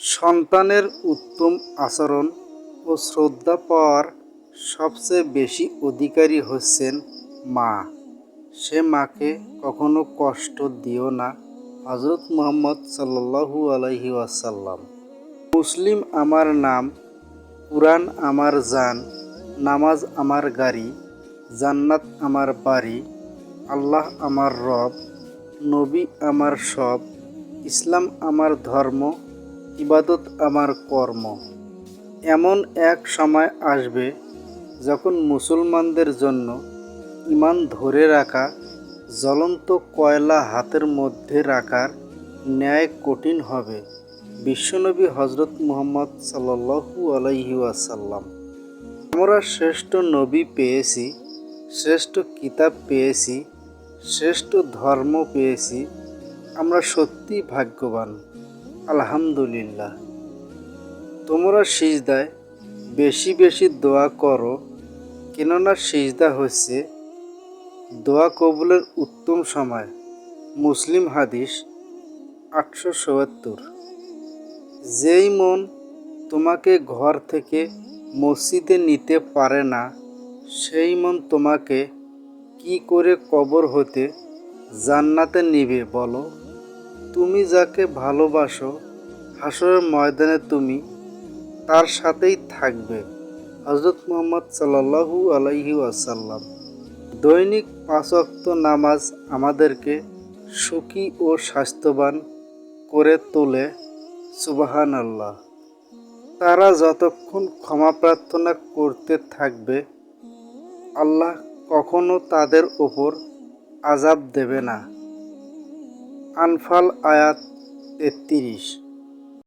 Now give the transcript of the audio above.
সন্তানের উত্তম আচরণ ও শ্রদ্ধা পাওয়ার সবচেয়ে বেশি অধিকারী হচ্ছেন মা। সে মাকে কখনো কষ্ট দিও না হজরত মোহাম্মদ সাল্লাল্লাহু আলাইহি ওয়াসাল্লাম। মুসলিম আমার নাম, কুরআন আমার জান, নামাজ আমার গাড়ি, জান্নাত আমার বাড়ি, আল্লাহ আমার রব, নবী আমার সব, ইসলাম আমার ধর্ম ইবাদত আমার কর্ম। এমন এক সময় আসবে যখন মুসলমানদের জন্য ইমান ধরে রাখা, জ্বলন্ত কয়লা হাতের মধ্যে রাখার ন্যায় কঠিন হবে, বিশ্বনবী হজরত মুহাম্মদ সাল্লাল্লাহু আলাইহি ওয়াসাল্লাম। আমরা শ্রেষ্ঠ নবী পেয়েছি, শ্রেষ্ঠ কিতাব পেয়েছি, শ্রেষ্ঠ ধর্ম পেয়েছি, আমরা সত্যি ভাগ্যবান। আলহামদুলিল্লাহ। তোমরা সিজদায় বেশি বেশি দোয়া করো, কেননা সিজদা হচ্ছে দোয়া কবুলের উত্তম সময়। মুসলিম হাদিস আটশো সত্তর। যেই মন তোমাকে ঘর থেকে মসজিদে নিতে পারে না, সেই মন তোমাকে কি করে কবর হতে জান্নাতে নিবে বলো? তুমি যাকে ভালোবাসো, হাসরের ময়দানে তুমি তার সাথেই থাকবে। হজরত মোহাম্মদ সাল্লাল্লাহু আলাইহি ওয়াসাল্লাম। দৈনিক পাঁচ ওয়াক্ত নামাজ আমাদেরকে সুখী ও স্বাস্থ্যবান করে তোলে সুবাহান আল্লাহ তারা যতক্ষণ ক্ষমা প্রার্থনা করতে থাকবে, আল্লাহ কখনো তাদের ওপর আজাব দেবে না। আনফাল আয়াত তেত্রিশ।